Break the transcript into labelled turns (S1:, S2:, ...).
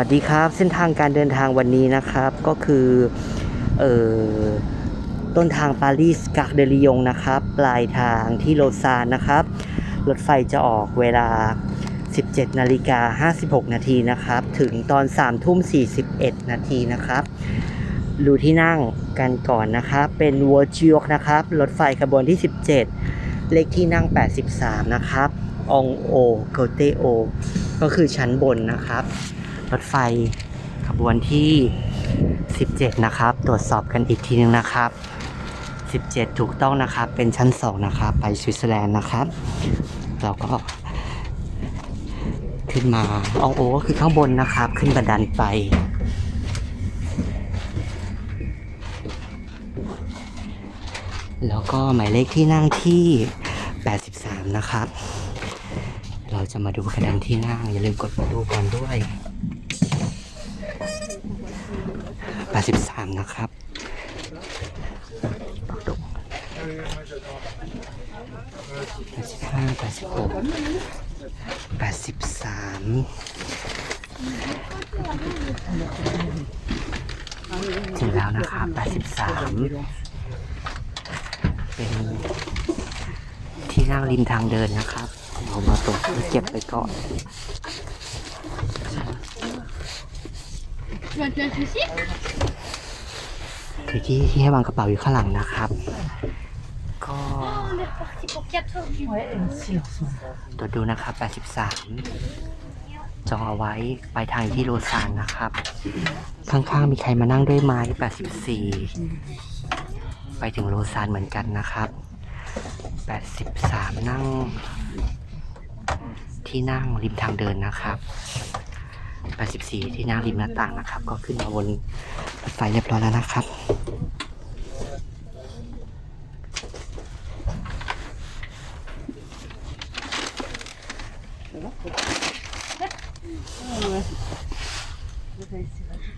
S1: วัสดีครับเส้นทางการเดินทางวันนี้นะครับก็คือเอ่อต้นทางปารีสกาเดลิยงนะครับ ปลายทางที่โลซานนะครับ รถไฟจะออกเวลา 17นาฬิกา56นาทีนะครับ ถึงตอน3ทุ่ม41นาทีนะครับ ดูที่นั่งกันก่อนนะครับ เป็นวอร์จิโอนะครับ รถไฟขบวนที่ 17 เลขที่นั่ง 83 นะครับ องโอโกเตโอ ก็คือชั้นบนนะครับ รถไฟขบวนที่ 17 นะครับ ตรวจสอบกันอีกทีนึงนะครับ 17 ถูกต้องนะครับ เป็นชั้น 2 นะครับ ไปสวิตเซอร์แลนด์นะครับ เราก็ขึ้นมาอองโอก็คือข้างบนนะครับ ขึ้นบันไดไปแล้วก็หมายเลขที่นั่งที่ 83 นะครับ เราจะมาดูคะแนนที่นั่ง อย่าลืมกดมาดูก่อนด้วย 83นะครับปักดง85 86 83ถึงแล้วนะครับ 83 เป็นที่นั่งริมทางเดินนะครับเรามาตรงนี้เก็บไปก่อน
S2: Tu vas te mettre ici
S1: ที่ที่ให้วางกระเป๋าอยู่ข้างหลังนะครับ ก็
S2: On est parti pour 4 heures du
S1: ตรวจดูนะครับ 83 จองเอาไว้ไปทางที่โรซานนะครับ ข้างๆมีใครมานั่งด้วยไหม84 ไปถึงโรซานเหมือนกันนะครับ 83 นั่ง ที่นั่งริมทางเดินนะครับ 84 ที่นั่งริมหน้าต่างนะครับ ก็ขึ้นมาบนรถไฟเรียบร้อยแล้วนะครับ
S2: Tu